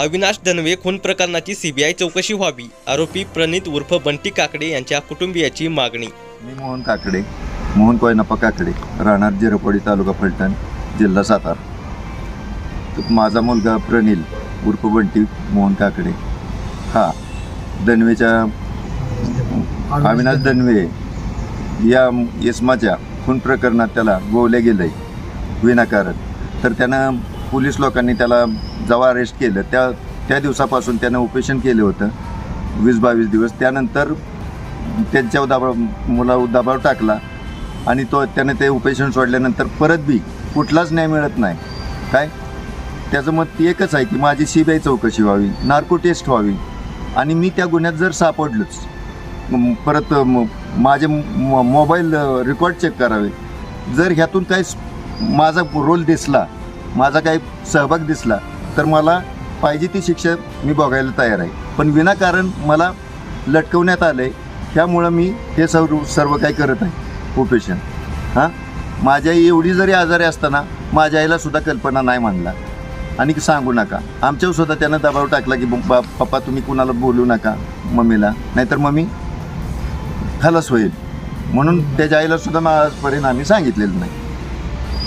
अविनाश दनवे खून प्रकरणाची सीबीआय चौकशी व्हावी आरोपी प्रणित उर्फ बंटी काकडे यांच्या कुटुंबियाची मागणी. मी मोहन काकडे मोहन कोयनाप्पा काकडे राहणार जिरपवाडी तालुका फलटण जिल्हा सातारा. माझा मुलगा प्रणील उर्फ बंटी मोहन काकडे. हा दनवेच्या अविनाश दनवे या यस्माच्या खून प्रकरणात त्याला गोवले गेलं आहे विनाकारण. तर त्यानं पोलीस लोकांनी त्याला जेव्हा अरेस्ट केलं. त्या त्या दिवसापासून त्यानं उपेशन केलं होतं. वीस बावीस दिवस. त्यानंतर त्यांच्यावर दबाव मुलावर दबाव टाकला आणि तो त्याने ते उपेशन सोडल्यानंतर परत बी कुठलाच न्याय मिळत नाही. काय? त्याचं मत एकच आहे की माझी सी बी आय चौकशी व्हावी नार्को टेस्ट व्हावी आणि मी त्या गुन्ह्यात जर सापडलोच परत माझे मोबाईल रेकॉर्ड चेक करावे. जर ह्यातून काही माझा रोल दिसला माझा काही सहभाग दिसला तर मला पाहिजे ती शिक्षा मी बघायला तयार आहे. पण विनाकारण मला लटकवण्यात आलं आहे त्यामुळं मी हे सर्व सर्व काही करत आहे ओपेशन हां? माझ्या आई एवढी जरी आजारी असताना माझ्या आईला सुद्धा कल्पना नाही मानला आणि सांगू नका आमच्यावर सुद्धा त्यानं दबाव टाकला की बा पप्पा तुम्ही कुणाला बोलू नका मम्मीला नाहीतर मम्मी खलास होईल. म्हणून त्याच्या आईला सुद्धा मग आजपर्यंत आम्ही सांगितलेलं नाही.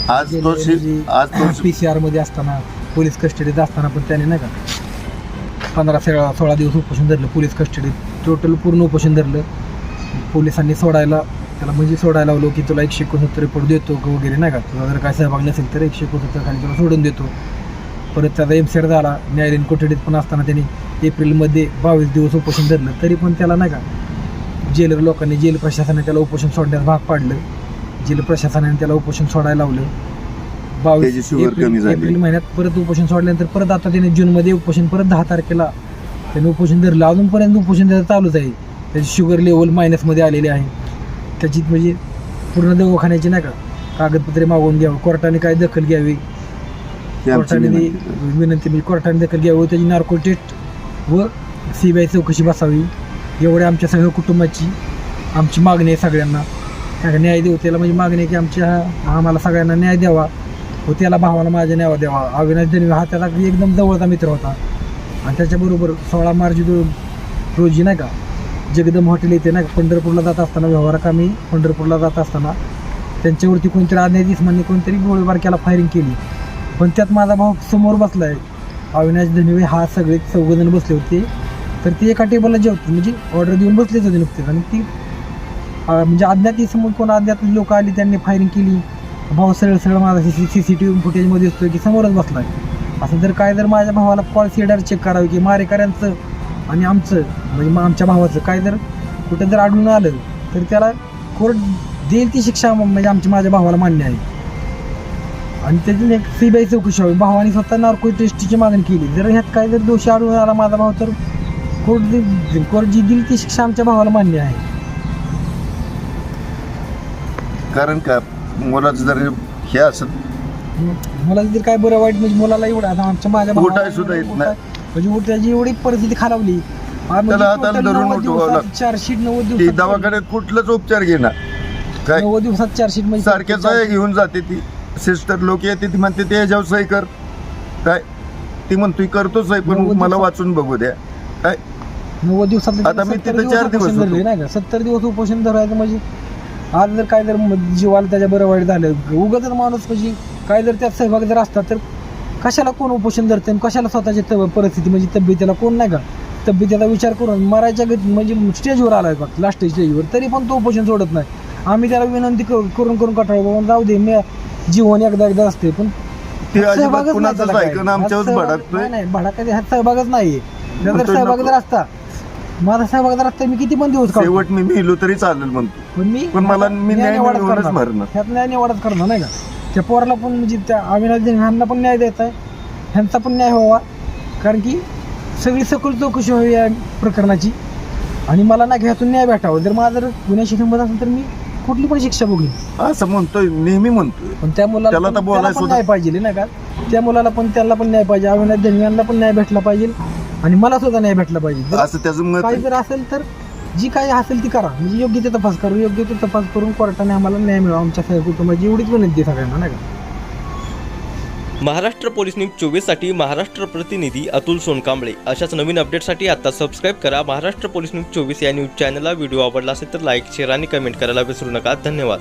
आज तो शि- आज तो पी सी आरमध्ये असताना पोलीस कस्टडीत असताना पण त्याने नाही का पंधरा सोळा सोळा दिवस उपोषण धरलं पोलीस कस्टडीत. टोटल पूर्ण उपोषण धरलं. पोलिसांनी सोडायला त्याला म्हणजे सोडायला लावलो की तुला एकशे एकोणसत्तर रिपोर्ट देतो का वगैरे नाही का. तुला जर काय सहभाग नसेल तर एकशे एकोणसत्तर खाली तुला सोडून देतो. परत त्याचा एमसेड झाला. न्यायालयीन कोठडीत पण असताना त्यांनी एप्रिलमध्ये बावीस दिवस उपोषण धरलं. तरी पण त्याला नाही का जेलर लोकांनी जेल प्रशासनाने त्याला उपोषण सोडण्यास भाग पाडलं. जेल प्रशासनाने त्याला उपोषण सोडायला लावलं. त्याची बावीस शुगर एप्रिल कमी झाली. एप्रिल महिन्यात परत उपोषण सोडल्यानंतर परत आता त्याने जूनमध्ये उपोषण परत दहा तारखेला त्याने उपोषण धरलं. अजूनपर्यंत उपोषण त्याचं चालूच आहे. त्याची शुगर लेवल मायनसमध्ये आलेली आहे. त्याची म्हणजे पूर्ण दवाखान्याची नाही का कागदपत्रे मागवून घ्यावं. कोर्टाने काय दखल घ्यावी? आमची कोर्टाने ती विनंती. म्हणजे कोर्टाने दखल घ्यावं त्याची नार्को टेस्ट व सी बी आय चौकशी बसावी. एवढ्या आमच्या सगळ्या कुटुंबाची आमची मागणी आहे सगळ्यांना. न्याय देऊ त्याला म्हणजे मागणी आहे की आमच्या आम्हाला सगळ्यांना न्याय द्यावा. व त्याला भावाला माझ्या न्याय द्यावा. अविनाश दनवे हा त्याला एकदम जवळचा मित्र होता. आणि त्याच्याबरोबर सोळा मार्च रोजी नाही का जगदम हॉटेल येते ना पंढरपूरला जात असताना व्यवहारकामी पंढरपूरला जात असताना त्यांच्यावरती कोणतरी अन्याय दिसमांनी कोणतरी गोळीबार केला फायरिंग केली. पण त्यात माझा भाऊ समोर बसला आहे अविनाश धनवे हा सगळे चौघजण बसले होते. तर ते एका टेबलला जेवते म्हणजे ऑर्डर देऊन बसलेच होते नुकतेच. आणि ती म्हणजे अज्ञात समोर कोण अज्ञात लोक आली त्यांनी फायरिंग केली. भाऊ सरळ सरळ माझा C C C T V फुटेजमध्ये दिसतोय की समोरच बसलाय. असं जर काय जर माझ्या भावाला पॉलिसी हेडर चेक करावी की मारेकऱ्यांचं आणि आमचं म्हणजे मग आमच्या भावाचं काय जर कुठं जर आढळून आलं तर त्याला कोर्ट देईल ती शिक्षा म्हणजे आमची माझ्या भावाला मान्य आहे. आणि त्याची एक सी बी आय चौकशी व्हावी भावाने स्वतः नार्को टेस्टची मागणी केली. जर ह्यात काय जर दोषी आढळून आला माझा भाव तर कोर्ट दे- कोर्ट जी दिली ती शिक्षा आमच्या भावाला मान्य आहे. कारण का? मुलाचं जर हे असं मला जर काय बरं वाईट म्हणजे मुलाला एवढं आता आमच्या माझ्या उठाय भावाला सुद्धा येत उठाय- म्हणजे उठ- त्याची एवढी परिस्थिती खालावली. आ, म्हणजे त्याला हाताला total धरून नव्वद उठवावं दिवसात लागतं. चारशे नव्वद ती दिवसात दवाखान्यात कुठलंच उपचार घेणार काय? नव्वद दिवसात चारशे म्हणजे सारख्याच आहे घेऊन जाते ती. सिस्टर लोक येते ती म्हणते ते ह्याच्यावर सही कर. काय? ती म्हणतोय करतो सही पण नव्वद मला दिवसात. वाचून बघू द्या. काय? नव्वद दिवसात आता मी तिथं चार दिवस होतो. नाही का? सत्तर दिवस उपोषण धरायचं म्हणजे आज जर काय जर जीवाला त्याच्या बरं वाईट झालं उगाच माणूस म्हणजे काय जर त्यात सहभाग जर असतात तर कशाला कोण उपोषण धरते आणि कशाला स्वतःची तब परिस्थिती म्हणजे तब्येतीला कोण नाही का? तब्येतीचा विचार करून मरायच्या गत म्हणजे स्टेजवर आलाय फक्त लास्ट स्टेजवर तरी पण तो उपोषण सोडत नाही. आम्ही त्याला विनंती करू- करून करून कटाळ बाबा जाऊ दे मी जीवन एकदा एकदा असते पण सहभागच नाही नाही, नाही भडकायचा ह्यात सहभागच नाहीये. जर सहभाग. जर असता माझा सहभाग जर मी किती पण दिवस काढतो. शेवट मी मेलो तरी चालेल म्हणतो. पण मी पण मला मी न्याय निवाडाच मिळवूनच करणार. मरणार. ह्यात न्याय निवाडाच करणार नाही का? त्या पोराला पण म्हणजे त्या अविनाश देन ह्यांना पण न्याय द्यायचा आहे. ह्यांचा पण न्याय व्हावा. कारण की सगळी सखोल चौकशी व्हावी या प्रकरणाची. आणि मला ना ह्यातून न्याय भेटावा. जर माझा जर गुन्ह्याशी संबंध असेल तर मी कुठली पण शिक्षा बघेन असं म्हणतोय नेहमी म्हणतोय. पण त्या मुलाला त्याला पण- तर बोलायला त्याला पण सुद्धा- न्याय पाहिजे नाही का? त्या मुलाला पण त्याला पण न्याय पाहिजे. अविनाश देन यांना पण न्याय भेटला पाहिजे. आणि मला सुद्धा न्याय भेटला पाहिजे. जर असं त्याचं मत काही आहे. जर असेल तर जी काही असेल ती करा. म्हणजे योग्य ते तपास करू योग्य ते तपास करून कोर्टाने आम्हाला न्याय मिळावा. आमच्या सगळ्या कुटुंबाची एवढीच विनंती आहे सगळ्यांना नाही का? महाराष्ट्र पोलीस न्यूज चोवीससाठी महाराष्ट्र प्रतिनिधी अतुल सोनकांबळे. अशाच नवीन अपडेटसाठी आता सबस्क्राईब करा महाराष्ट्र पोलीस न्यूज चोवीस या न्यूज चॅनलला. व्हिडिओ आवडला असेल तर लाईक शेअर आणि कमेंट करायला विसरू नका. धन्यवाद.